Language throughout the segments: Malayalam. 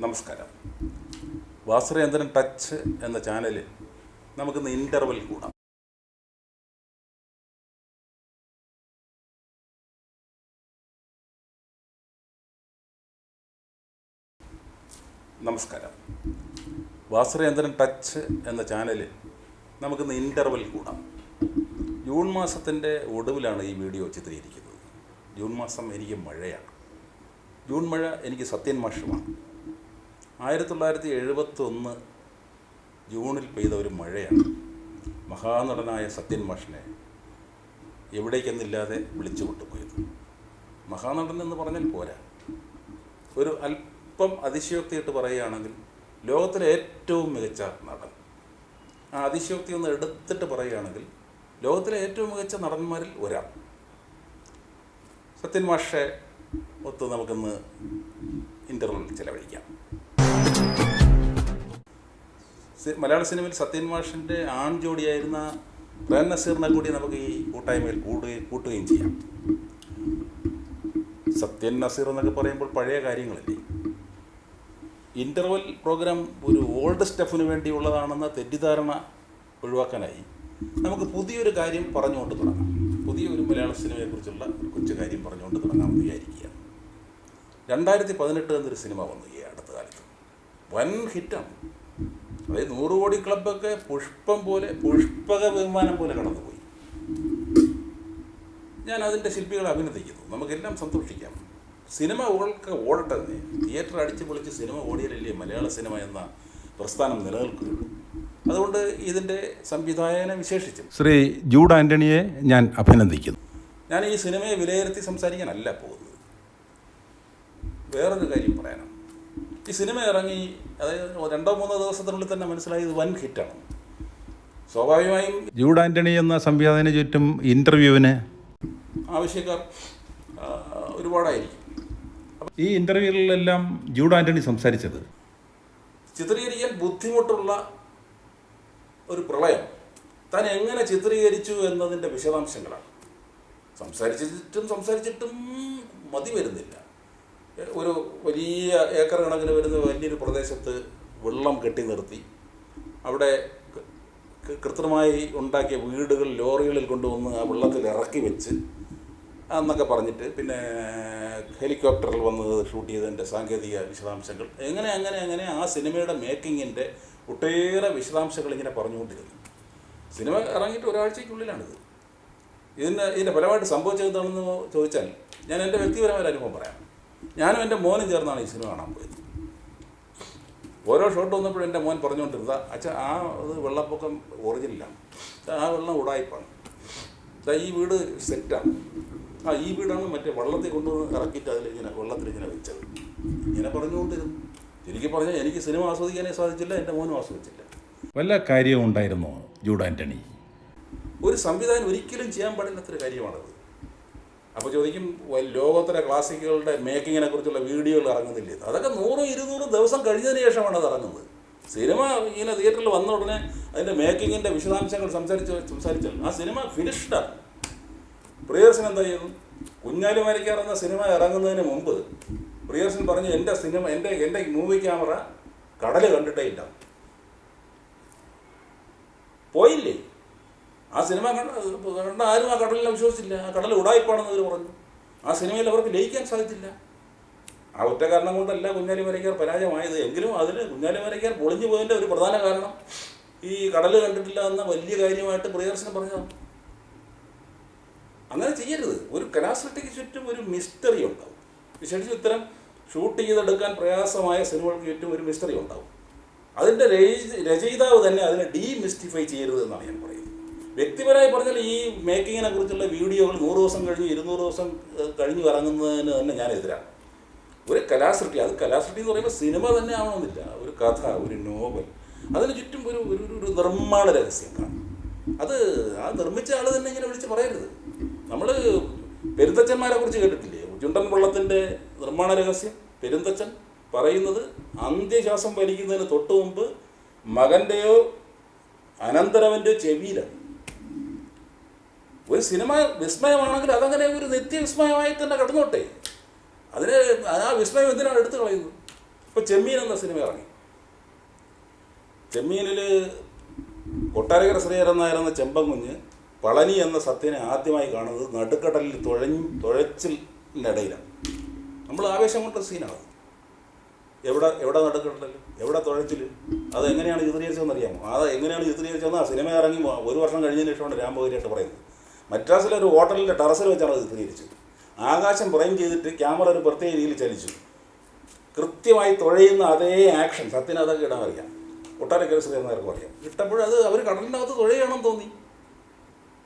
നമസ്കാരം. വാസുരേന്ദ്രൻ ടച്ച് എന്ന ചാനലിൽ നമുക്കിന്ന് ഇന്റർവെൽ കൂടാം. നമസ്കാരം. വാസുരേന്ദ്രൻ ടച്ച് എന്ന ചാനലിൽ നമുക്കിന്ന് ഇന്റർവെൽ കൂടാം. ജൂൺ മാസത്തിന്റെ ഒടുവിലാണ് ഈ വീഡിയോ ചിത്രീകരിക്കുന്നത്. ജൂൺ മാസം എനിക്ക് മഴയാണ്. ജൂൺ മഴ എനിക്ക് സത്യൻ മാഷുമാണ് ആയിരത്തി തൊള്ളായിരത്തി എഴുപത്തി ഒന്ന് ജൂണിൽ പെയ്ത ഒരു മഴയാണ്. മഹാനടനായ സത്യൻ മാഷിനെ എവിടേക്കെന്നില്ലാതെ വിളിച്ചു കൊണ്ടുപോയത്. മഹാനടൻ എന്ന് പറഞ്ഞാൽ പോരാ. ഒരു അല്പം അതിശയോക്തിയിട്ട് പറയുകയാണെങ്കിൽ ലോകത്തിലെ ഏറ്റവും മികച്ച നടൻ. ആ അതിശയോക്തി ഒന്ന് എടുത്തിട്ട് പറയുകയാണെങ്കിൽ ലോകത്തിലെ ഏറ്റവും മികച്ച നടന്മാരിൽ ഒരാൾ. സത്യൻ മാഷെ ഒത്ത് നമുക്കിന്ന് ഇന്റർവൽ ചിലവഴിക്കാം. മലയാള സിനിമയിൽ സത്യൻ മാഷിന്റെ ആൺ ജോഡിയായിരുന്ന പ്രേം നസീറിനെ കൂടി നമുക്ക് ഈ കൂട്ടായ്മയിൽ കൂടുകയും കൂട്ടുകയും ചെയ്യാം. സത്യൻ നസീർ എന്നൊക്കെ പറയുമ്പോൾ പഴയ കാര്യങ്ങളല്ലേ? ഇന്റർവെൽ പ്രോഗ്രാം ഒരു ഓൾഡ് സ്റ്റെഫിന് വേണ്ടിയുള്ളതാണെന്ന തെറ്റിദ്ധാരണ ഒഴിവാക്കാനായി നമുക്ക് പുതിയൊരു കാര്യം പറഞ്ഞുകൊണ്ട് തുടങ്ങാം. പുതിയൊരു മലയാള സിനിമയെക്കുറിച്ചുള്ള ഒരു കൊച്ചു കാര്യം പറഞ്ഞുകൊണ്ട് തുടങ്ങാമെന്ന് വിചാരിക്കുകയാണ്. രണ്ടായിരത്തി പതിനെട്ട് എന്നൊരു സിനിമ വന്നു ഈ അടുത്ത കാലത്ത്. വൻ ഹിറ്റാണ്. അതായത് നൂറ് കോടി ക്ലബൊക്കെ പുഷ്പം പോലെ പുഷ്പക ബഹുമാനം പോലെ കടന്നുപോയി. ഞാൻ അതിന്റെ ശില്പികളെ അഭിനന്ദിക്കുന്നു. നമുക്കെല്ലാം സന്തോഷിക്കാം. സിനിമ ഓൾക്ക് ഓടട്ടെ തിയേറ്റർ അടിച്ചു പൊളിച്ച് സിനിമ ഓടിയാലല്ലേ മലയാള സിനിമ എന്ന പ്രസ്ഥാനം നിലനിൽക്കുകയുള്ളൂ. അതുകൊണ്ട് ഇതിന്റെ സംവിധായകനെ വിശേഷിച്ചു ശ്രീ ജൂഡ് ആന്റണിയെ ഞാൻ അഭിനന്ദിക്കുന്നു. ഞാൻ ഈ സിനിമയെ വിലയിരുത്തി സംസാരിക്കാനല്ല പോകുന്നത്. വേറൊരു കാര്യം പറയാനാണ്. ഈ സിനിമ ഇറങ്ങി അതായത് രണ്ടോ മൂന്നോ ദിവസത്തിനുള്ളിൽ തന്നെ മനസ്സിലായി ഇത് വൻ ഹിറ്റാണ്. സ്വാഭാവികമായും ജൂഡ് ആന്റണി എന്ന സംവിധായകന് ചുറ്റും ഇന്റർവ്യൂവിന് ആവശ്യക്കാർ ഒരുപാടായിരിക്കും. ഈ ഇന്റർവ്യൂകളിലെല്ലാം ജൂഡ് ആന്റണി സംസാരിച്ചത്? ചിത്രീകരിക്കാൻ ബുദ്ധിമുട്ടുള്ള ഒരു പ്രളയം. താൻ എങ്ങനെ ചിത്രീകരിച്ചു എന്നതിന്റെ വിശദാംശങ്ങളാണ്. സംസാരിച്ചിട്ടും സംസാരിച്ചിട്ടും മതി വരുന്നില്ല. ഒരു വലിയ ഏക്കർ കണക്കിന് വരുന്ന വലിയൊരു പ്രദേശത്ത് വെള്ളം കെട്ടി നിർത്തി. അവിടെ കൃത്രിമമായി ഉണ്ടാക്കിയ വീടുകൾ ലോറികളിൽ കൊണ്ടുവന്ന് ആ വെള്ളത്തിൽ ഇറക്കി വെച്ച് എന്നൊക്കെ പറഞ്ഞിട്ട് പിന്നെ ഹെലികോപ്റ്ററിൽ വന്ന് ഷൂട്ട് ചെയ്തതിന്റെ സാങ്കേതിക വിശദാംശങ്ങൾ. എങ്ങനെ അങ്ങനെ അങ്ങനെ ആ സിനിമയുടെ മേക്കിങ്ങിന്റെ ഒട്ടേറെ വിശദാംശങ്ങൾ ഇങ്ങനെ പറഞ്ഞുകൊണ്ടിരുന്നു. സിനിമ ഇറങ്ങിയിട്ട് ഒരാഴ്ചയ്ക്കുള്ളിലാണിത്. ഇതിന്റെ ഇതിന്റെ ഫലമായിട്ട് സംഭവിച്ചത് എന്താണെന്ന് ചോദിച്ചാൽ ഞാൻ എന്റെ വ്യക്തിപരമായ അനുഭവം പറയാം. ഞാനും എന്റെ മോനും ചേർന്നാണ് ഈ സിനിമ കാണാൻ പോയത്. ഓരോ ഷോട്ട് വന്നപ്പോഴും എന്റെ മോൻ പറഞ്ഞുകൊണ്ടിരുന്ന അച്ഛൻ ആ അത് വെള്ളപ്പൊക്കം ഒറിജിനലാണ് ആ വെള്ളം ഉടായിപ്പാണ്. ദാ ഈ വീട് സെറ്റാണ് ആ. ഈ വീടാണ് മറ്റേ വള്ളത്തിൽ കൊണ്ടുവന്ന് ഇറക്കിയിട്ട് അതിൽ ഇങ്ങനെ വെള്ളത്തിൽ ഇങ്ങനെ വെച്ചത്. ഇങ്ങനെ പറഞ്ഞുകൊണ്ടിരുന്നു. എനിക്ക് പറഞ്ഞാൽ എനിക്ക് സിനിമ ആസ്വദിക്കാനേ സാധിച്ചില്ല എന്റെ മോനും ആസ്വദിച്ചില്ല. വല്ല കാര്യവും ഉണ്ടായിരുന്നോ ജൂഡ് ആന്റണി ഒരു സംവിധാനം ഒരിക്കലും ചെയ്യാൻ പാടില്ലാത്തൊരു കാര്യമാണത്. അപ്പോൾ ചോദിക്കും ലോകോത്തര ക്ലാസിക്കുകളുടെ മേക്കിങ്ങിനെ കുറിച്ചുള്ള വീഡിയോകൾ ഇറങ്ങുന്നില്ല? അതൊക്കെ നൂറും ഇരുന്നൂറും ദിവസം കഴിഞ്ഞതിന് ശേഷമാണ് അത് ഇറങ്ങുന്നത്. സിനിമ ഇങ്ങനെ തിയേറ്ററിൽ വന്ന ഉടനെ അതിന്റെ മേക്കിങ്ങിന്റെ വിശദാംശങ്ങൾ സംസാരിച്ച് സംസാരിച്ചാൽ ആ സിനിമ ഫിനിഷ്ഡാണ് പ്രിയദർശൻ എന്താ ചെയ്തു കുഞ്ഞാലി മരിക്കാർ എന്ന സിനിമ ഇറങ്ങുന്നതിന് മുമ്പ് പ്രിയദർശൻ പറഞ്ഞു എന്റെ സിനിമ എന്റെ എന്റെ മൂവി ക്യാമറ കടൽ കണ്ടിട്ടേ ഇല്ല. പോയില്ലേ? ആ സിനിമ കണ്ട കണ്ട ആരും ആ കടലിനെ വിശ്വസിച്ചില്ല. ആ കടൽ ഉടായിപ്പാണെന്ന് അവർ പറഞ്ഞു. ആ സിനിമയിൽ അവർക്ക് ലയിക്കാൻ സാധിച്ചില്ല. ആ ഒറ്റ കാരണം കൊണ്ടല്ല കുഞ്ഞാലി മരക്കാർ പരാജയമായത്. എങ്കിലും അതിന് കുഞ്ഞാലി മരക്കാർ പൊളിഞ്ഞു പോയതിന്റെ ഒരു പ്രധാന കാരണം ഈ കടൽ കണ്ടിട്ടില്ല എന്ന വലിയ കാര്യമായിട്ട് പ്രിയദർശനം പറഞ്ഞതാണ്. അങ്ങനെ ചെയ്യരുത്. ഒരു കലാസൃഷ്ടിക്ക് ചുറ്റും ഒരു മിസ്റ്ററി ഉണ്ടാവും. വിശേഷിച്ച് ഇത്തരം ഷൂട്ട് ചെയ്തെടുക്കാൻ പ്രയാസമായ സിനിമകൾക്ക് ചുറ്റും ഒരു മിസ്റ്ററി ഉണ്ടാവും. അതിന്റെ രചയി- രചയിതാവ് തന്നെ അതിനെ ഡീമിസ്റ്റിഫൈ ചെയ്യരുത് എന്നാണ് ഞാൻ പറയുന്നത്. വ്യക്തിപരമായി പറഞ്ഞാൽ ഈ മേക്കിങ്ങിനെ കുറിച്ചുള്ള വീഡിയോകൾ നൂറ് ദിവസം കഴിഞ്ഞ് ഇരുന്നൂറ് ദിവസം കഴിഞ്ഞ് ഇറങ്ങുന്നതിന് തന്നെ ഞാൻ എതിരാണ്. ഒരു കലാസൃഷ്ടി അത് കലാസൃഷ്ടി എന്ന് പറയുമ്പോൾ സിനിമ തന്നെ ആവണമെന്നില്ല. ഒരു കഥ ഒരു നോവൽ അതിന് ചുറ്റും ഒരു ഒരു ഒരു നിർമ്മാണ രഹസ്യം കാണും. അത് ആ നിർമ്മിച്ച ആൾ തന്നെ ഇങ്ങനെ വിളിച്ച് പറയരുത്. നമ്മൾ പെരുന്തച്ചന്മാരെ കുറിച്ച് കേട്ടിട്ടില്ലേ? ചുണ്ടൻ വള്ളത്തിന്റെ നിർമ്മാണ രഹസ്യം പെരുന്തച്ചൻ പറയുന്നത് അന്ത്യശ്വാസം വലിക്കുന്നതിന് തൊട്ട് മുമ്പ് മകന്റെയോ അനന്തരവന്റെയോ ചെവിയിലാണ്. ഒരു സിനിമ വിസ്മയമാണെങ്കിൽ അതങ്ങനെ ഒരു നിത്യവിസ്മയമായി തന്നെ കടന്നോട്ടെ. അതിന് ആ വിസ്മയം എന്തിനാണ് എടുത്തു കളയുന്നത്? ഇപ്പോൾ ചെമ്മീൻ എന്ന സിനിമ ഇറങ്ങി. ചെമ്മീനിൽ കൊട്ടാരക്കര ശ്രീധരൻ നായർ എന്ന ചെമ്പൻകുഞ്ഞ് പളനി എന്ന സത്യനെ ആദ്യമായി കാണുന്നത് നടുക്കടലിൽ തുഴഞ്ഞ് തുഴച്ചിലിന്റെ ഇടയിലാണ്. നമ്മൾ ആവേശം കൊണ്ട സീനാണ് എവിടെ എവിടെ നടുക്കടലിൽ എവിടെ തുഴച്ചിൽ അത് എങ്ങനെയാണ് ചിത്രീകരിച്ചതെന്ന് അറിയാമോ അത് എങ്ങനെയാണ് ചിത്രീകരിച്ചതെന്ന് ആ സിനിമ ഇറങ്ങി ഒരു വർഷം കഴിഞ്ഞതിന് ശേഷമാണ് രാമഭഗിരിയായിട്ട് പറയുന്നത്. മദ്രാസിലെ ഒരു ഹോട്ടലിന്റെ ടെറസിൽ വെച്ചാണ് അത് ചിത്രീകരിച്ചത്. ആകാശം പ്രൈം ചെയ്തിട്ട് ക്യാമറ ഒരു പ്രത്യേക രീതിയിൽ ചലിച്ചു. കൃത്യമായി തുഴയുന്ന അതേ ആക്ഷൻ സത്യന് അതൊക്കെ ഇടാൻ അറിയാം. ഒട്ടാരക്കര ശ്രീനായർക്കും അറിയാം. ഇട്ടപ്പോഴത് അവർ കടലിനകത്ത് തുഴയണമെന്ന് തോന്നി.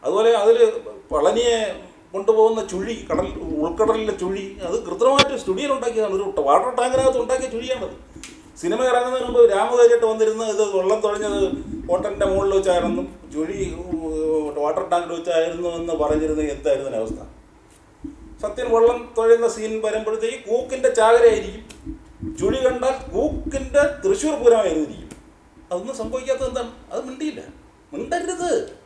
അതുപോലെ അതിൽ പളനിയെ കൊണ്ടുപോകുന്ന ചുഴി കടൽ ഉൾക്കടലിലെ ചുഴി അത് കൃത്രിമമായിട്ട് സ്റ്റുഡിയോയിൽ ഉണ്ടാക്കിയതാണ്. ഒരു വാട്ടർ ടാങ്കിനകത്ത് ഉണ്ടാക്കിയ ചുഴിയാണത്. സിനിമ ഇറങ്ങുന്നതിന് മുമ്പ് രാമകാരിയായിട്ട് വന്നിരുന്ന് ഇത് വെള്ളം തുഴഞ്ഞത് ഹോട്ടലിന്റെ മുകളിൽ വെച്ചായിരുന്നു. ചുഴി വാട്ടർ ടാങ്കിൽ വെച്ചായിരുന്നു എന്ന് പറഞ്ഞിരുന്ന എന്തായിരുന്നു അവസ്ഥ? സത്യം വെള്ളം തുഴയുന്ന സീൻ വരുമ്പോഴത്തേക്ക് കൂക്കിന്റെ ചാകരയായിരിക്കും. ചുഴി കണ്ടാൽ കൂക്കിന്റെ തൃശ്ശൂർ പൂരമായിരുന്നിരിക്കും. അതൊന്നും സംഭവിക്കാത്തത് എന്താണ്? അത് മിണ്ടിയില്ല. മിണ്ടരുത്.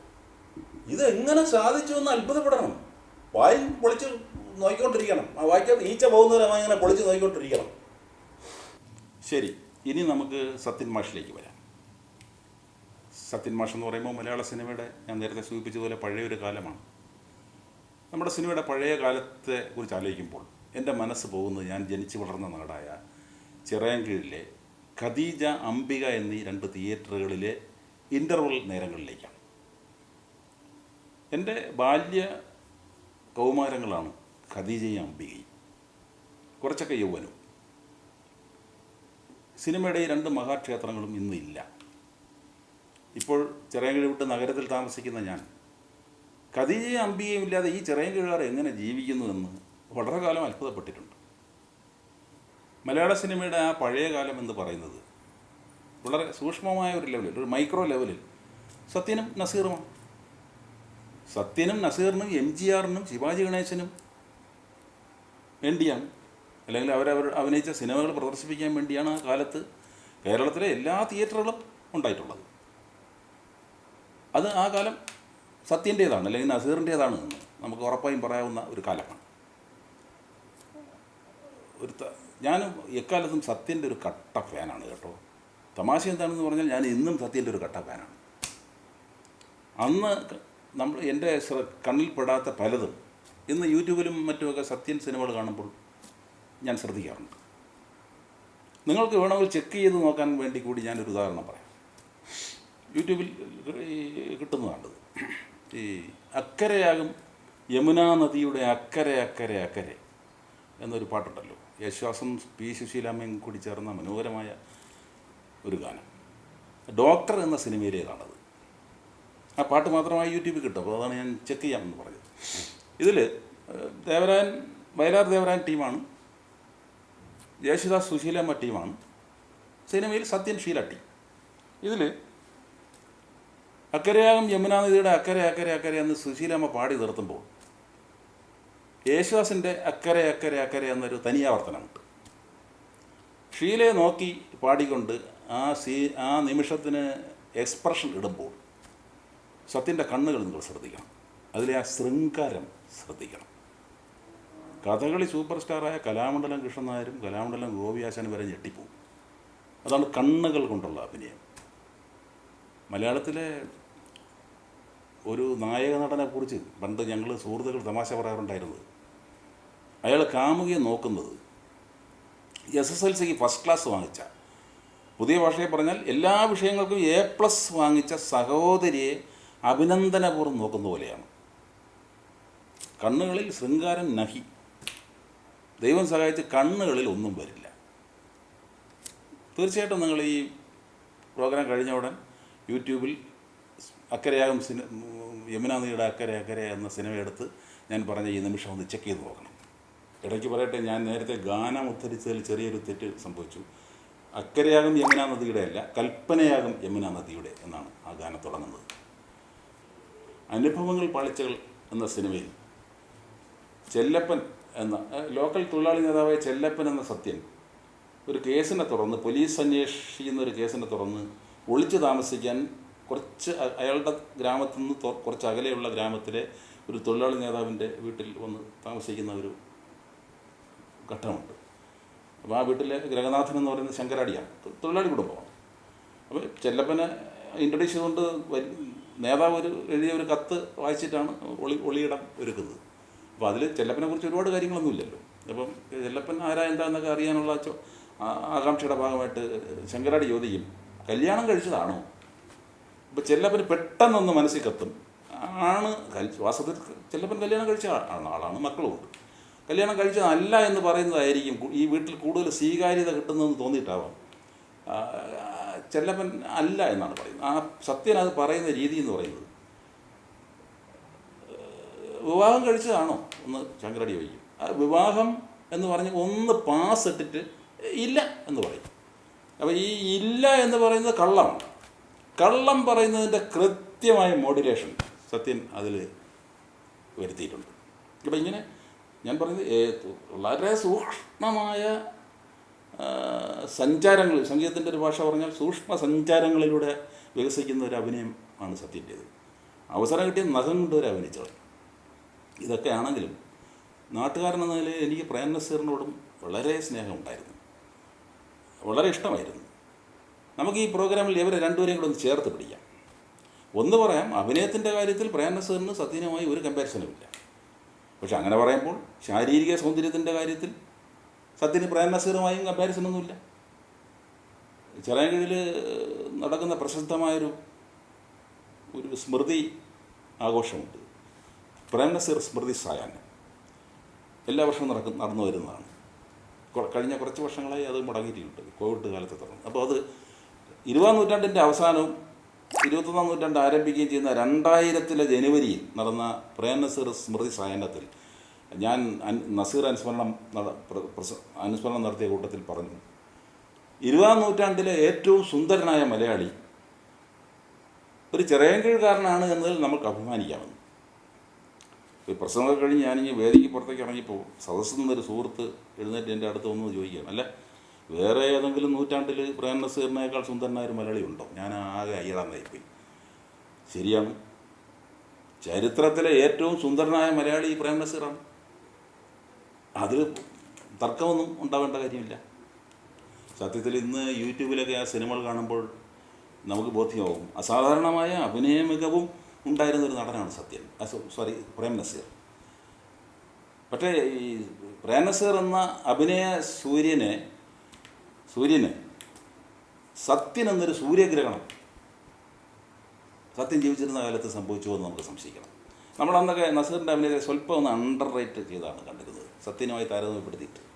ഇത് എങ്ങനെ സാധിച്ചു എന്ന് അത്ഭുതപ്പെടണം. വായും പൊളിച്ച് നോക്കിക്കൊണ്ടിരിക്കണം. ആ വായിക്കാത്ത ഈച്ച പോകുന്നവരെ അങ്ങനെ പൊളിച്ച് നോക്കിക്കൊണ്ടിരിക്കണം. ശരി ഇനി നമുക്ക് സത്യൻ മാഷിലേക്ക് വരാം. സത്യൻ മാഷ് എന്ന് പറയുമ്പോൾ മലയാള സിനിമയുടെ ഞാൻ നേരത്തെ സൂചിപ്പിച്ചതുപോലെ പഴയൊരു കാലമാണ്. നമ്മുടെ സിനിമയുടെ പഴയ കാലത്തെ കുറിച്ച് ആലോചിക്കുമ്പോൾ എന്റെ മനസ്സ് പോകുന്നത് ഞാൻ ജനിച്ചു വളർന്ന നാടായ ചിറയൻകീഴിലെ ഖദീജ അംബിക എന്നീ രണ്ട് തിയേറ്ററുകളിലെ ഇന്റർവൽ നേരങ്ങളിലേക്കാണ്. എന്റെ ബാല്യ കൗമാരങ്ങളാണ് ഖദീജയും അംബികയും. കുറച്ചൊക്കെ യൗവനവും സിനിമയുടെ ഈ രണ്ട് മഹാക്ഷേത്രങ്ങളും ഇന്നില്ല ഇപ്പോൾ ചിറയൻകീഴ് വിട്ട് നഗരത്തിൽ താമസിക്കുന്ന ഞാൻ ഖദീജയും അമ്പിയേയും ഇല്ലാതെ ഈ ചിറയൻകീഴുകാർ എങ്ങനെ ജീവിക്കുന്നുവെന്ന് വളരെ കാലം അത്ഭുതപ്പെട്ടിട്ടുണ്ട്. മലയാള സിനിമയുടെ ആ പഴയ കാലം എന്ന് പറയുന്നത് വളരെ സൂക്ഷ്മമായ ഒരു ലെവലിൽ ഒരു മൈക്രോ ലെവലിൽ സത്യനും നസീറുമാണ്. സത്യനും നസീറിനും എം ജി ആറിനും ശിവാജി ഗണേശനും വേണ്ടിയാണ് അല്ലെങ്കിൽ അവരവർ അഭിനയിച്ച സിനിമകൾ പ്രദർശിപ്പിക്കാൻ വേണ്ടിയാണ് ആ കാലത്ത് കേരളത്തിലെ എല്ലാ തിയേറ്ററുകളും ഉണ്ടായിട്ടുള്ളത്. അത് ആ കാലം സത്യന്റേതാണ് അല്ലെങ്കിൽ നസീറിന്റേതാണ് എന്ന് നമുക്ക് ഉറപ്പായും പറയാവുന്ന ഒരു കാലമാണ്. ഒരു ഞാൻ എക്കാലത്തും സത്യന്റെ ഒരു കട്ട ഫാനാണ് കേട്ടോ. തമാശ എന്താണെന്ന് പറഞ്ഞാൽ ഞാൻ ഇന്നും സത്യന്റെ ഒരു കട്ട ഫാനാണ്. അന്ന് നമ്മൾ എന്റെ കണ്ണിൽപ്പെടാത്ത പലതും ഇന്ന് യൂട്യൂബിലും മറ്റുമൊക്കെ സത്യൻ സിനിമകൾ കാണുമ്പോൾ ഞാൻ ശ്രദ്ധിക്കാറുണ്ട്. നിങ്ങൾക്ക് വേണമെങ്കിൽ ചെക്ക് ചെയ്ത് നോക്കാൻ വേണ്ടി കൂടി ഞാനൊരു ഉദാഹരണം പറയാം. യൂട്യൂബിൽ കിട്ടുന്നതാണ്ടത് ഈ അക്കരയാകും യമുനാ നദിയുടെ അക്കരെ അക്കരെ അക്കരെ എന്നൊരു പാട്ടുണ്ടല്ലോ. യേശുദാസും പി സുശീലാമ്മയും കൂടി ചേർന്ന മനോഹരമായ ഒരു ഗാനം. ഡോക്ടർ എന്ന സിനിമയിലേതാണത്. ആ പാട്ട് മാത്രമായി യൂട്യൂബിൽ കിട്ടും. അപ്പോൾ അതാണ് ഞാൻ ചെക്ക് ചെയ്യാമെന്ന് പറഞ്ഞത്. ഇതിൽ ദേവരായൻ വയലാർ ദേവരായൻ ടീമാണ് യേശുദാസ് സുശീലമ്മ ടീമാണ്. സിനിമയിൽ സത്യൻ ഷീല ടീം. ഇതിൽ അക്കരയാകും യമുനാ നദിയുടെ അക്കരെ അക്കരെ അക്കരെ എന്ന് സുശീലമ്മ പാടി നിർത്തുമ്പോൾ യേശുദാസിന്റെ അക്കരെ അക്കരെ അക്കരെ എന്നൊരു തനിയാവർത്തനമുണ്ട്. ഷീലയെ നോക്കി പാടിക്കൊണ്ട് ആ സീ ആ നിമിഷത്തിന് എക്സ്പ്രഷൻ ഇടുമ്പോൾ സത്യന്റെ കണ്ണുകൾ നിങ്ങൾ ശ്രദ്ധിക്കണം. അതിലെ ആ ശൃംഗാരം ശ്രദ്ധിക്കണം. കഥകളി സൂപ്പർ സ്റ്റാറായ കലാമണ്ഡലം കൃഷ്ണൻ നായരും കലാമണ്ഡലം ഗോപിയാശാനും വരെ ഞെട്ടിപ്പോവും. അതാണ് കണ്ണുകൾ കൊണ്ടുള്ള അഭിനയം. മലയാളത്തിലെ ഒരു നായക നടനെ കുറിച്ച് പണ്ട് ഞങ്ങൾ സുഹൃത്തുക്കൾ തമാശ പറയാറുണ്ടായിരുന്നത്. അയാൾ കാമുകിയെ നോക്കുന്നത് എസ് എസ് എൽ സിക്ക് ഫസ്റ്റ് ക്ലാസ് വാങ്ങിച്ച. പുതിയ ഭാഷയെ പറഞ്ഞാൽ എല്ലാ വിഷയങ്ങൾക്കും എ പ്ലസ് വാങ്ങിച്ച സഹോദരിയെ അഭിനന്ദനപൂർവം നോക്കുന്ന പോലെയാണ്. കണ്ണുകളിൽ ശൃംഗാരം നഹി. ദൈവം സഹായിച്ച് കണ്ണുകളിൽ ഒന്നും വരില്ല. തീർച്ചയായിട്ടും നിങ്ങൾ ഈ പ്രോഗ്രാം കഴിഞ്ഞ ഉടൻ യൂട്യൂബിൽ അക്കരയാകും സിനി യമുനാ നദിയുടെ അക്കര അക്കരെ എന്ന സിനിമ എടുത്ത് ഞാൻ പറഞ്ഞ ഈ നിമിഷം ഒന്ന് ചെക്ക് ചെയ്ത് നോക്കണം. ഇടയ്ക്ക് പറയട്ടെ ഞാൻ നേരത്തെ ഗാനം ഉദ്ധരിച്ചതിൽ ചെറിയൊരു തെറ്റ് സംഭവിച്ചു. അക്കരയാകും യമുനാ നദിയുടെ അല്ല കൽപ്പനയാകും യമുനാ നദിയുടെ എന്നാണ് ആ ഗാനം തുടങ്ങുന്നത്. അനുഭവങ്ങൾ പാളിച്ചകൾ എന്ന സിനിമയിൽ ചെല്ലപ്പൻ എന്ന ലോക്കൽ തൊഴിലാളി നേതാവായ ചെല്ലപ്പൻ എന്ന സത്യൻ ഒരു കേസിനെ തുറന്ന് പോലീസ് അന്വേഷിക്കുന്ന ഒരു കേസിനെ തുറന്ന് ഒളിച്ചു താമസിക്കാൻ കുറച്ച് അയാളുടെ ഗ്രാമത്തിൽ നിന്ന് കുറച്ച് അകലെയുള്ള ഗ്രാമത്തിലെ ഒരു തൊഴിലാളി നേതാവിന്റെ വീട്ടിൽ വന്ന് താമസിക്കുന്ന ഒരു ഘട്ടമുണ്ട്. അപ്പോൾ ആ വീട്ടിലെ ഗ്രഹനാഥൻ എന്ന് പറയുന്നത് ശങ്കരാടിയാണ്. തൊഴിലാളി കുടുംബമാണ്. അപ്പോൾ ചെല്ലപ്പനെ ഇൻട്രൊഡ്യൂസ് ചെയ്തുകൊണ്ട് നേതാവ് ഒരു എഴുതിയ ഒരു കത്ത് വായിച്ചിട്ടാണ് ഒളി ഒളിയിടം ഒരുക്കുന്നത്. അപ്പോൾ അതിൽ ചെല്ലപ്പനെ കുറിച്ച് ഒരുപാട് കാര്യങ്ങളൊന്നും ഇല്ലല്ലോ അപ്പം ചെല്ലപ്പൻ ആരാ എന്താന്നൊക്കെ അറിയാനുള്ള ആകാംക്ഷയുടെ ഭാഗമായിട്ട് ശങ്കരാടി ചോദിക്കും കല്യാണം കഴിച്ചതാണോ? ഇപ്പം ചെല്ലപ്പന് പെട്ടെന്നൊന്ന് മനസ്സിൽ കത്തും ആണ് വാസ്തവത്തിൽ ചെല്ലപ്പൻ കല്യാണം കഴിച്ച ആളാണ് മക്കളുമുണ്ട് കല്യാണം കഴിച്ചതല്ല എന്ന് പറയുന്നതായിരിക്കും ഈ വീട്ടിൽ കൂടുതൽ സ്വീകാര്യത കിട്ടുന്നതെന്ന് തോന്നിയിട്ടാവാം. ചെല്ലപ്പൻ അല്ല എന്നാണ് പറയുന്നത്. ആ സത്യൻ അത് പറയുന്ന രീതി എന്ന് പറയുന്നത്. വിവാഹം കഴിച്ചതാണോ ഒന്ന് ശങ്കരടി ചോദിക്കും. ആ വിവാഹം എന്ന് പറഞ്ഞ് ഒന്ന് പാസ് ഇട്ടിട്ട് ഇല്ല എന്ന് പറയും. അപ്പോൾ ഈ ഇല്ല എന്ന് പറയുന്നത് കള്ളമാണ് കള്ളം പറയുന്നതിന്റെ കൃത്യമായ മോഡുലേഷൻ സത്യൻ അതിൽ വരുത്തിയിട്ടുണ്ട്. അപ്പോൾ ഇങ്ങനെ ഞാൻ പറയുന്നത് വളരെ സൂക്ഷ്മമായ സഞ്ചാരങ്ങൾ സംഗീതത്തിന്റെ ഒരു ഭാഷ പറഞ്ഞാൽ സൂക്ഷ്മ സഞ്ചാരങ്ങളിലൂടെ വികസിക്കുന്ന ഒരു അഭിനയം ആണ് സത്യന്റേത്. അവസരം കിട്ടിയ നഖം കൊണ്ട് ഒരു അഭിനയിച്ചത് ഇതൊക്കെ ആണെങ്കിലും നാട്ടുകാരനെന്ന നിലയിൽ എനിക്ക് പ്രേം നസീറിനോടും വളരെ സ്നേഹമുണ്ടായിരുന്നു. വളരെ ഇഷ്ടമായിരുന്നു. നമുക്ക് ഈ പ്രോഗ്രാമിൽ ഇവരെ രണ്ടുപേരെയും കൂടെ ഒന്ന് ചേർത്ത് പിടിക്കാം. ഒന്ന് പറയാം അഭിനയത്തിന്റെ കാര്യത്തിൽ പ്രേം നസീറിന് സത്യനുമായി ഒരു കമ്പാരിസനുമില്ല പക്ഷെ അങ്ങനെ പറയുമ്പോൾ ശാരീരിക സൗന്ദര്യത്തിന്റെ കാര്യത്തിൽ സത്യന് പ്രേം നസീറുമായും കമ്പാരിസനൊന്നുമില്ല ചിറയൻകീഴിൽ നടക്കുന്ന പ്രശസ്തമായൊരു ഒരു സ്മൃതി ആഘോഷമുണ്ട്. പ്രേം നസീർ സ്മൃതി സായാൻ എല്ലാ വർഷവും നടക്കും നടന്നു വരുന്നതാണ്. കഴിഞ്ഞ കുറച്ച് വർഷങ്ങളായി അത് മുടങ്ങിയിട്ടുണ്ട്. കോവിഡ് കാലത്ത് തുടർന്ന്. അപ്പോൾ അത് ഇരുപതാം നൂറ്റാണ്ടിന്റെ അവസാനവും ഇരുപത്തൊന്നാം നൂറ്റാണ്ട് ആരംഭിക്കുകയും ചെയ്യുന്ന രണ്ടായിരത്തിലെ ജനുവരിയിൽ നടന്ന പ്രേം നസീർ സ്മൃതി സായാഹ്നത്തിൽ ഞാൻ നസീർ അനുസ്മരണം അനുസ്മരണം നടത്തിയ കൂട്ടത്തിൽ പറഞ്ഞു. ഇരുപതാം നൂറ്റാണ്ടിലെ ഏറ്റവും സുന്ദരനായ മലയാളി ഒരു ചിറയൻകീഴ്കാരനാണ് എന്നതിൽ നമുക്ക് അഭിമാനിക്കാമെന്ന്. ഈ പ്രസംഗമൊക്കെ കഴിഞ്ഞ് ഞാനിങ്ങനെ വേദിക്ക് പുറത്തേക്ക് ഇറങ്ങിയപ്പോൾ സദസ്സിൽ നിന്നൊരു സുഹൃത്ത് എഴുന്നേറ്റ് എന്റെ അടുത്ത് വന്ന് ചോദിക്കുകയാണ്. അല്ല വേറെ ഏതെങ്കിലും നൂറ്റാണ്ടിൽ പ്രേം നസീറിനേക്കാൾ സുന്ദരനായ ഒരു മലയാളി ഉണ്ടോ? ഞാൻ ആകെ അയ്യടാന്നായിപ്പോയി. ശരിയാണ്. ചരിത്രത്തിലെ ഏറ്റവും സുന്ദരനായ മലയാളി പ്രേം നസീറാണ്. അതിൽ തർക്കമൊന്നും ഉണ്ടാവേണ്ട കാര്യമില്ല. സത്യത്തിൽ ഇന്ന് യൂട്യൂബിലൊക്കെ ആ സിനിമകൾ കാണുമ്പോൾ നമുക്ക് ബോധ്യമാവും അസാധാരണമായ അഭിനയ മികവും ഉണ്ടായിരുന്ന ഒരു നടനാണ് സത്യൻ. സോറി പ്രേം നസീർ. പക്ഷേ ഈ പ്രേം നസീർ എന്ന അഭിനയ സൂര്യനെ സൂര്യന് സത്യൻ എന്നൊരു സൂര്യഗ്രഹണം സത്യം ജീവിച്ചിരുന്ന കാലത്ത് സംഭവിച്ചു എന്ന് നമുക്ക് സംശയിക്കണം. നമ്മൾ അന്നൊക്കെ നസീറിന്റെ അഭിനയത്തെ സ്വല്പം ഒന്ന് അണ്ടർ റേറ്റ് ചെയ്താണ് കണ്ടിരുന്നത്. സത്യനുമായി താരതമ്യപ്പെടുത്തിയിട്ട്.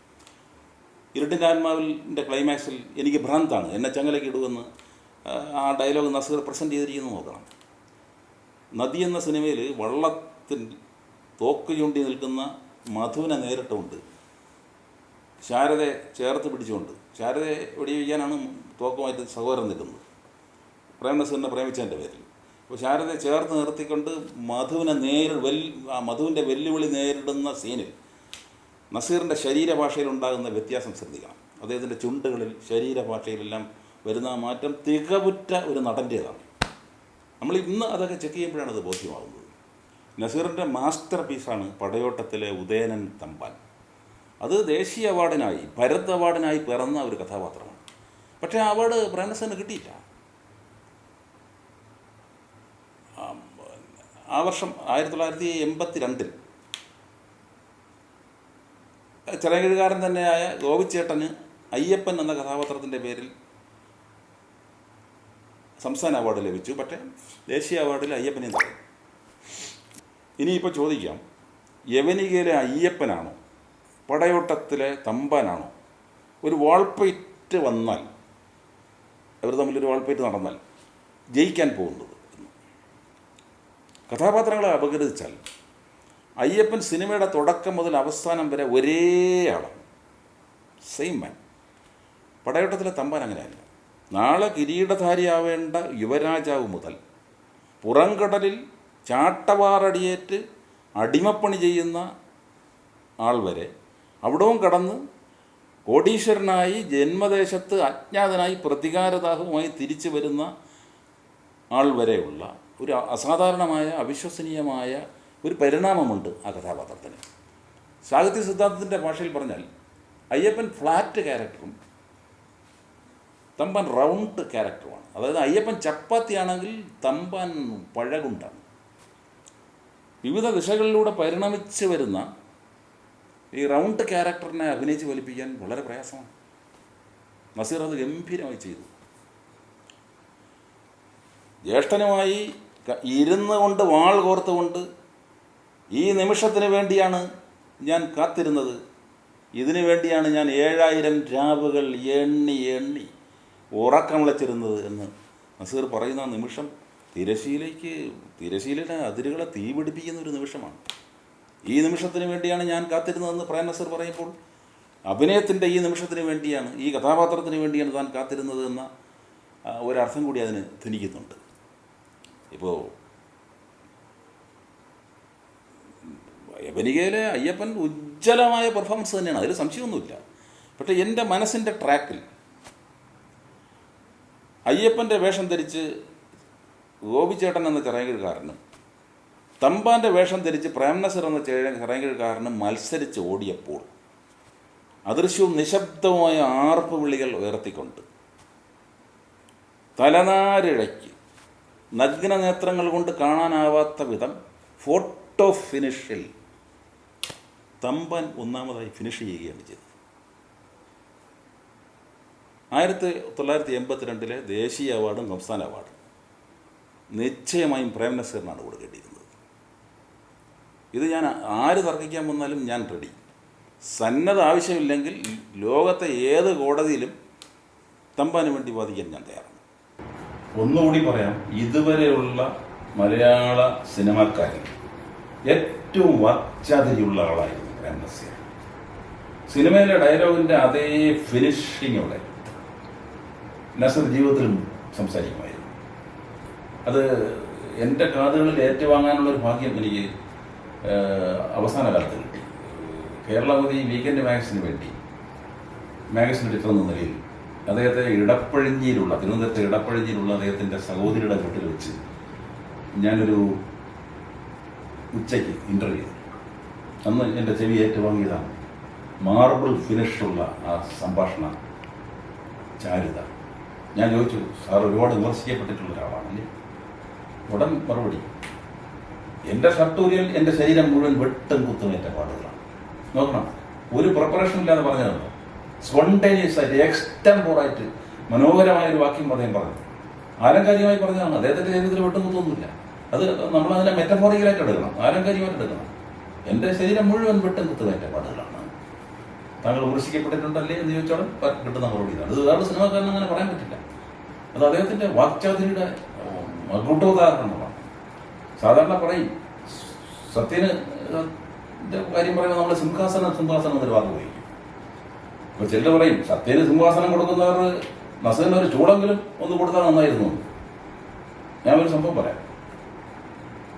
ഇരുട്ടിന്റെ ആത്മാവിന്റെ ക്ലൈമാക്സിൽ എനിക്ക് ഭ്രാന്താണ്. എന്നെ ചങ്ങലയ്ക്ക് ഇടുമെന്ന് ആ, ഡയലോഗ് നസീർ പ്രസന്റ് ചെയ്തിരിക്കുന്നത് നോക്കണം. നദി എന്ന സിനിമയിൽ വള്ളത്തിൽ തോക്ക് ചൂണ്ടി നിൽക്കുന്ന മധുവിനെ നേരിട്ടുമുണ്ട്. ശാരദയെ ചേർത്ത് പിടിച്ചുകൊണ്ട്. ശാരദയെ വെടിവെക്കാനാണ് തോക്കുമായിട്ട് സഹോദരൻ നിൽക്കുന്നത്. പ്രേം നസീറിനെ പ്രേമിച്ചതിന്റെ പേരിൽ. അപ്പോൾ ശാരദയെ ചേർത്ത് നിർത്തിക്കൊണ്ട് മധുവിനെ നേരി ആ മധുവിന്റെ വെല്ലുവിളി നേരിടുന്ന സീനിൽ നസീറിന്റെ ശരീരഭാഷയിലുണ്ടാകുന്ന വ്യത്യാസം ശ്രദ്ധിക്കണം. അദ്ദേഹത്തിന്റെ ചുണ്ടുകളിൽ ശരീരഭാഷയിലെല്ലാം വരുന്ന മാറ്റം തികവുറ്റ ഒരു നടന്റേതാണ്. നമ്മൾ ഇന്ന് അതൊക്കെ ചെക്ക് ചെയ്യുമ്പോഴാണ് അത് ബോധ്യമാകുന്നത്. നസീറിന്റെ മാസ്റ്റർ പീസാണ് പടയോട്ടത്തിലെ ഉദയനൻ തമ്പാൻ. അത് ദേശീയ അവാർഡിനായി ഭരത് അവാർഡിനായി പിറന്ന ഒരു കഥാപാത്രമാണ്. പക്ഷേ ആ അവാർഡ് പ്രേംനസറിന് കിട്ടിയില്ല. ആ, വർഷം ആയിരത്തി തൊള്ളായിരത്തി എൺപത്തി രണ്ടിൽ ചിറകിഴുകാരൻ തന്നെയായ ഗോപിച്ചേട്ടന് അയ്യപ്പൻ എന്ന കഥാപാത്രത്തിന്റെ പേരിൽ സംസ്ഥാന അവാർഡ് ലഭിച്ചു. പക്ഷേ ദേശീയ അവാർഡിൽ അയ്യപ്പനെ തടയും ഇനിയിപ്പോൾ ചോദിക്കാം. യവനികയിലെ അയ്യപ്പനാണോ? പടയോട്ടത്തിലെ തമ്പാനാണോ? ഒരു വാൾപ്പയറ്റ് വന്നാൽ അവർ തമ്മിലൊരു വാൾപ്പയറ്റ് നടന്നാൽ ജയിക്കാൻ പോകുന്നത് കഥാപാത്രങ്ങളെ അപഗ്രഥിച്ചാൽ അയ്യപ്പൻ സിനിമയുടെ തുടക്കം മുതൽ അവസാനം വരെ ഒരേ ആളാണ്. സെയിം മാൻ പടയോട്ടത്തിലെ തമ്പാൻ അങ്ങനെയല്ല. നാളെ കിരീടധാരിയാവേണ്ട യുവരാജാവ് മുതൽ പുറംകടലിൽ ചാട്ടവാറടിയേറ്റ് അടിമപ്പണി ചെയ്യുന്ന ആൾ വരെ അവിടവും കടന്ന് കോടീശ്വരനായി ജന്മദേശത്ത് അജ്ഞാതനായി പ്രതികാരദാഹവുമായി തിരിച്ചു വരുന്ന ആൾ വരെയുള്ള ഒരു അസാധാരണമായ അവിശ്വസനീയമായ ഒരു പരിണാമമുണ്ട് ആ കഥാപാത്രത്തിന്. സാഹിത്യ സിദ്ധാന്തത്തിന്റെ ഭാഷയിൽ പറഞ്ഞാൽ അയ്യപ്പൻ ഫ്ലാറ്റ് ക്യാരക്ടറും തമ്പാൻ റൗണ്ട് ക്യാരക്ടറുമാണ്. അതായത് അയ്യപ്പൻ ചപ്പാത്തിയാണെങ്കിൽ തമ്പൻ പഴകുണ്ടാണ് വിവിധ ദിശകളിലൂടെ പരിണമിച്ച് വരുന്ന ഈ റൗണ്ട് ക്യാരക്ടറിനെ അഭിനയിച്ച് ഫലിപ്പിക്കാൻ വളരെ പ്രയാസമാണ്. നസീർ അത് ഗംഭീരമായി ചെയ്തു. ജ്യേഷ്ഠനുമായി ഇരുന്ന് കൊണ്ട് വാൾ കോർത്തുകൊണ്ട് ഈ നിമിഷത്തിന് വേണ്ടിയാണ് ഞാൻ കാത്തിരുന്നത്. ഇതിനു വേണ്ടിയാണ് ഞാൻ ഏഴായിരം രാവുകൾ എണ്ണി എണ്ണി ഉറക്കം വിളച്ചിരുന്നത് എന്ന് നസീർ പറയുന്ന നിമിഷം തിരശീലയ്ക്ക് തിരശീലയുടെ അതിരുകളെ തീ പിടിപ്പിക്കുന്ന ഒരു നിമിഷമാണ്. ഈ നിമിഷത്തിന് വേണ്ടിയാണ് ഞാൻ കാത്തിരുന്നതെന്ന് പ്രേം നസീർ പറയുമ്പോൾ അഭിനയത്തിന്റെ ഈ നിമിഷത്തിന് വേണ്ടിയാണ് ഈ കഥാപാത്രത്തിന് വേണ്ടിയാണ് താൻ കാത്തിരുന്നത് എന്ന ഒരർത്ഥം കൂടി അതിന് ധനിക്കുന്നുണ്ട്. ഇപ്പോൾ യവനികയിലെ അയ്യപ്പൻ ഉജ്ജ്വലമായ പെർഫോമൻസ് തന്നെയാണ്. അതിൽ സംശയമൊന്നുമില്ല. പക്ഷേ എന്റെ മനസ്സിന്റെ ട്രാക്കിൽ അയ്യപ്പന്റെ വേഷം ധരിച്ച് ഗോപിച്ചേട്ടൻ എന്ന കാരണം തമ്പാന്റെ വേഷം ധരിച്ച് പ്രേംനസർ എന്ന കാരണം മത്സരിച്ച് ഓടിയപ്പോൾ അദൃശ്യവും നിശബ്ദവുമായ ആർപ്പ് വിളികൾ ഉയർത്തിക്കൊണ്ട് തലനാരിഴയ്ക്ക് നഗ്ന നേത്രങ്ങൾ കൊണ്ട് കാണാനാവാത്ത വിധം ഫോട്ടോ ഫിനിഷിൽ തമ്പൻ ഒന്നാമതായി ഫിനിഷ് ചെയ്യുകയാണ് ചെയ്തത്. ആയിരത്തി തൊള്ളായിരത്തി എൺപത്തിരണ്ടിലെ ദേശീയ അവാർഡും സംസ്ഥാന അവാർഡും. നിശ്ചയമായും പ്രേം നസീറിനാണ് കൊടുക്കേണ്ടിയിരുന്നത്. ഇത് ഞാൻ ആര് തർക്കിക്കാൻ വന്നാലും ഞാൻ റെഡി സന്നദ്ധ ആവശ്യമില്ലെങ്കിൽ ലോകത്തെ ഏത് കോടതിയിലും തമ്പാന് വേണ്ടി വാദിക്കാൻ ഞാൻ തയ്യാറാണ്. ഒന്നുകൂടി പറയാം ഇതുവരെയുള്ള മലയാള സിനിമാക്കാരിൽ ഏറ്റവും വാക്ചാതിരിയുള്ള ആളായിരുന്നു പ്രേം നസീർ. സിനിമയിലെ ഡയലോഗിന്റെ അതേ ഫിനിഷിങ്ങോടെ നസീർ ജീവിതത്തിലും സംസാരിക്കുമായിരുന്നു. അത് എന്റെ കാതുകളിൽ ഏറ്റുവാങ്ങാനുള്ള ഒരു ഭാഗ്യം എനിക്ക് അവസാന കാലത്ത് കിട്ടി. കേരളാവധി വീക്കെൻഡ് മാഗസിന് വേണ്ടി മാഗസിൻ എഡിറ്റർ എന്ന നിലയിൽ അദ്ദേഹത്തെ ഇടപ്പഴിഞ്ഞിയിലുള്ള തിരുവനന്തപുരത്തെ ഇടപ്പഴിഞ്ഞിയിലുള്ള അദ്ദേഹത്തിന്റെ സഹോദരിയുടെ വീട്ടിൽ വെച്ച് ഞാനൊരു ഉച്ചയ്ക്ക് ഇന്റർവ്യൂ അന്ന് എന്റെ ചെവി ഏറ്റുവാങ്ങിയതാണ് മാർബിൾ ഫിനിഷുള്ള ആ സംഭാഷണ ചാരുത. ഞാൻ ചോദിച്ചു സാർ ഒരുപാട് വിമർശിക്കപ്പെട്ടിട്ടുള്ള ഒരാളാണല്ലേ ഉടൻ മറുപടി എന്റെ ഷർട്ടൂരിയൽ എന്റെ ശരീരം മുഴുവൻ വെട്ടും കുത്തുമേറ്റ പാടുകളാണ്. നോക്കണം ഒരു പ്രിപ്പറേഷൻ ഇല്ലാതെ പറഞ്ഞതല്ലോ സ്പോണ്ടേനിയസ് ആയിട്ട് എക്സ്റ്റംപോറായിട്ട് മനോഹരമായ ഒരു വാക്യം അദ്ദേഹം പറഞ്ഞു. ആലങ്കാരികമായി പറഞ്ഞതാണ് അദ്ദേഹത്തിന്റെ ശരീരത്തിൽ വെട്ടും കുത്തൊന്നുമില്ല അത് നമ്മൾ അതിനെ മെറ്റഫോറിക്കലായിട്ട് എടുക്കണം ആലങ്കാരികമായിട്ട് എടുക്കണം. എന്റെ ശരീരം മുഴുവൻ വെട്ടും കുത്തുമേറ്റ പാടുകളാണ്. താങ്കൾ വിമർശിക്കപ്പെട്ടിട്ടുണ്ടല്ലേ എന്ന് ചോദിച്ചോളം കിട്ടുന്ന മറുപടി ഇതാണ്. ഇത് വേറെ സിനിമാക്കാരൻ അങ്ങനെ പറയാൻ പറ്റില്ല. അത് അദ്ദേഹത്തിന്റെ വാക്ചാതുരിയുടെ മകുട്ടോദാഹരണമാണ് സാധാരണ പറയും സത്യന് കാര്യം പറയുമ്പോൾ നമ്മൾ സിംഹാസന സിംഹാസനം എന്നൊരു വാക്ക് ഉപയോഗിക്കും. ഇപ്പൊ ചിലർ പറയും സത്യന് സിംഹാസനം കൊടുക്കുന്നവർ നസന് ഒരു ചൂടെങ്കിലും ഒന്ന് കൊടുത്താൽ നന്നായിരുന്നു ഞാൻ ഒരു സംഭവം പറയാം.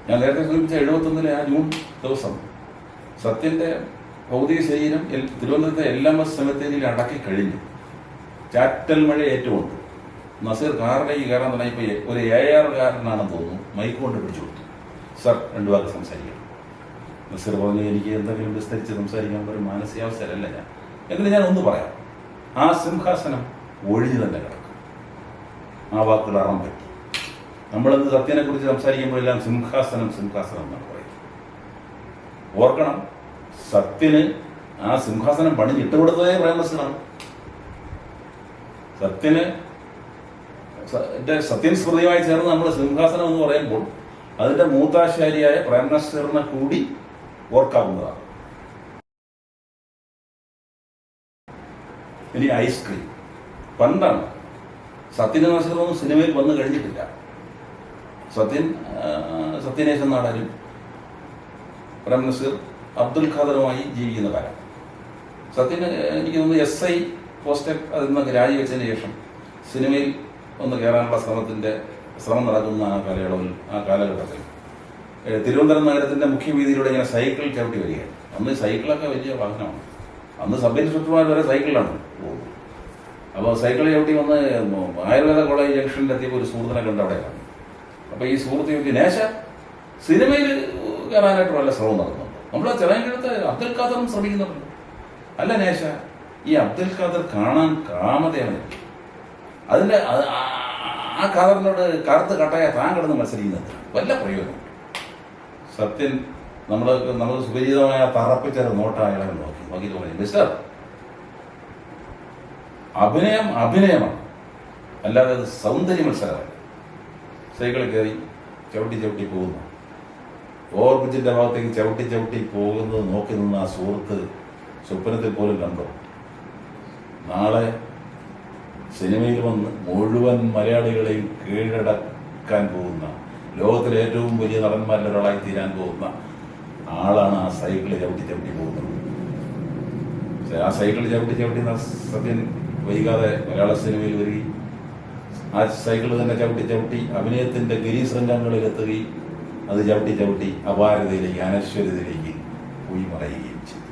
ഞാൻ നേരത്തെ സൂചിപ്പിച്ച എഴുപത്തൊന്നിലെ ആ ജൂൺ ദിവസം സത്യന്റെ ഭൗതിക ശരീരം തിരുവനന്തപുരത്തെ എൽ എം എസ് അടക്കി കഴിഞ്ഞു ചാറ്റൽ മഴ ഏറ്റുകൊണ്ട് നസീർ കാറിലേക്ക് കയറാൻ തുടങ്ങിയപ്പോൾ ഒരു എ ആർ കാരനാണെന്ന് തോന്നുന്നു. മൈക്ക് കൊണ്ട് പിടിച്ചു കൊടുത്തു. സർ രണ്ടു വാക്ക് സംസാരിക്കണം നസീർ പറഞ്ഞു എനിക്ക് എന്തെങ്കിലും വിസ്തരിച്ച് സംസാരിക്കാൻ ഒരു മാനസികാവസ്ഥയിലല്ല ഞാൻ. എന്നിട്ട് ഞാൻ ഒന്ന് പറയാം. ആ സിംഹാസനം ഒഴിഞ്ഞു തന്നെ കിടക്കും. ആ വാക്കുകൾ അറം പറ്റി. നമ്മളിന്ന് സത്യനെ കുറിച്ച് സംസാരിക്കുമ്പോൾ എല്ലാം സിംഹാസനം സിംഹാസനം എന്നാണ് പറയുന്നത്. ഓർക്കണം സത്യന് ആ സിംഹാസനം പണിഞ്ഞിട്ട് കൊടുത്തതേ പ്രേമനസീറാണ് സത്യന് സ- ന്റെ സത്യൻ സ്മൃതിയുമായി ചേർന്ന് നമ്മൾ സിംഹാസനം എന്ന് പറയുമ്പോൾ അതിന്റെ മൂത്താശാരിയായ മിനിസ്റ്ററിനെ കൂടി ഓർക്കാവുന്നതാണ്. ഇനി ഐസ്ക്രീം പണ്ടാണ് സത്യൻ നസീറൊന്നും സിനിമയിൽ വന്നു കഴിഞ്ഞിട്ടില്ല. സത്യൻ സത്യനേശൻ നാടാരും പ്രൈം മിനിസ്റ്റർ അബ്ദുൽ ഖാദറുമായി ജീവിക്കുന്ന കാലം. സത്യന് എനിക്ക് തോന്നുന്നു എസ് ഐ പോസ്റ്റ് അതിൽ നിന്നൊക്കെ രാജിവെച്ചതിന് ശേഷം സിനിമയിൽ ഒന്ന് കയറാനുള്ള ശ്രമത്തിന്റെ ശ്രമം നടക്കുന്ന ആ കാലയളവിൽ ആ കാലഘട്ടത്തിൽ. തിരുവനന്തപുരം നഗരത്തിന്റെ മുഖ്യ വീതിയിലൂടെ ഇങ്ങനെ സൈക്കിൾ ചവിട്ടി വരികയാണ്. അന്ന് സൈക്കിളൊക്കെ വലിയ വാഹനമാണ്. അന്ന് സബ് ഇൻസ്പെക്ടർമാർ വരെ സൈക്കിളിലാണ് അപ്പോൾ സൈക്കിൾ ചവിട്ടി വന്ന് ആയുർവേദ കോളേജ് ജംഗ്ഷനിൽ ജംഗ്ഷനിലെത്തിയപ്പോൾ ഒരു സുഹൃത്തിനെ കണ്ട് അവിടെ അപ്പോൾ ഈ സുഹൃത്ത് ചോദിച്ചു നേശ സിനിമയിൽ കയറാനായിട്ട് വല്ല ശ്രമം നടക്കുന്നുണ്ട് നമ്മൾ ചെറിയടുത്ത് അബ്ദുൽ ഖാദറും ശ്രമിക്കുന്നുണ്ട്. അല്ല നേശ ഈ അബ്ദുൽ ഖാദർ കാണാൻ കാമതയാണ് അതിന്റെ ആ- ഖാദറിനോട് കറുത്ത് കട്ടായ താൻ കിടന്ന് മത്സരിക്കുന്നത്. വല്ല പ്രയോജനം. സത്യൻ നമ്മൾ നമ്മൾ സുപരിചിതമായ തറപ്പിച്ച നോട്ട അയാളെ നോക്കി. പറഞ്ഞു മിസ്റ്റർ അഭിനയം അഭിനയമാണ്. അല്ലാതെ അത് സൗന്ദര്യ മത്സരമല്ല. സൈക്കിളിൽ കയറി ചവിട്ടി ചവിട്ടി പോകുന്നു. ഓവർബ്രിഡ്ജിന്റെ ഭാഗത്തേക്ക് ചവിട്ടി ചവിട്ടി പോകുന്നത് നോക്കി നിന്ന ആ സുഹൃത്ത് സ്വപ്നത്തിൽ പോലും കണ്ടോ? നാളെ സിനിമയിൽ വന്ന് മുഴുവൻ മലയാളികളെയും കീഴടക്കാൻ പോകുന്ന ലോകത്തിലെ ഏറ്റവും വലിയ നടന്മാരിൽ ഒരാളായി തീരാൻ പോകുന്ന ആളാണ് ആ സൈക്കിളിൽ ചവിട്ടി ചവിട്ടി പോകുന്നത്. ആ സൈക്കിളിൽ ചവിട്ടി ചവിട്ടി സത്യൻ വൈകാതെ മലയാള സിനിമയിൽ വരികയും ആ സൈക്കിൾ തന്നെ ചവിട്ടി ചവിട്ടി അഭിനയത്തിന്റെ ഗിരീശൃംഗങ്ങളിൽ എത്തുകയും അത് ചവിട്ടി ചവിട്ടി അപാരതയിലേക്ക് അനശ്വരതയിലേക്ക് പോയി മറയുകയും ചെയ്തു.